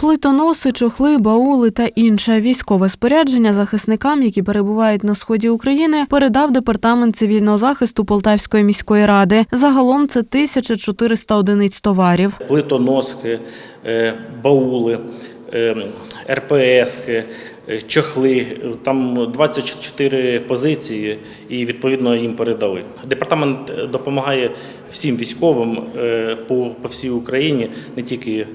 Плитоноси, чохли, баули та інше військове спорядження захисникам, які перебувають на сході України, передав департамент цивільного захисту Полтавської міської ради. Загалом це 1400 одиниць товарів. плитоноски, е, баули, е, РПСки, е, чохли. Там 24 позиції, і відповідно їм передали. Департамент е, допомагає всім військовим е, по, по всій Україні, не тільки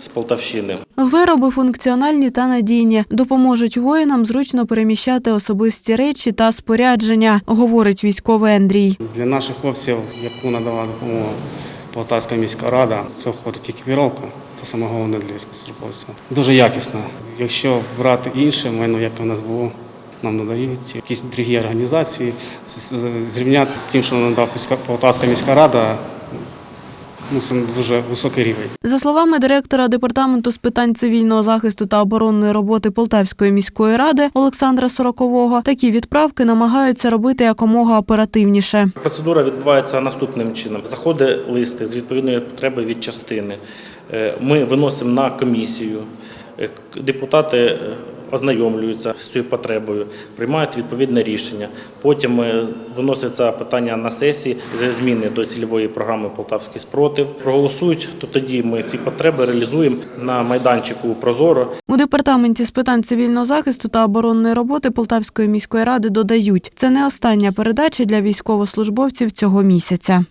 з Полтавщини. Вироби функціональні та надійні допоможуть воїнам зручно переміщати особисті речі та спорядження, говорить військовий Андрій. Для наших хлопців, яку надала допомогу Полтавська міська рада, це входить екіпіровка. Це саме головне для військовослужбовців. Дуже якісно. Якщо брати інше майно, яке в нас було, нам надають якісь другі організації, зрівняти з тим, що надав Полтавська міська рада, ну це дуже високий рівень. За словами директора департаменту з питань цивільного захисту та оборонної роботи Полтавської міської ради Олександра Сорокового, такі відправки намагаються робити якомога оперативніше. Процедура відбувається наступним чином: заходить листи з відповідної потреби від частини. Е, Ми виносимо на комісію. Е, Депутати е, ознайомлюються з цією потребою, приймають відповідне рішення. Потім е, виноситься питання на сесії з зміни до цільової програми Полтавський спротив. Проголосують, то тоді ми ці потреби реалізуємо на майданчику Прозоро. У департаменті з питань цивільного захисту та оборонної роботи Полтавської міської ради додають, це не остання передача для військовослужбовців цього місяця.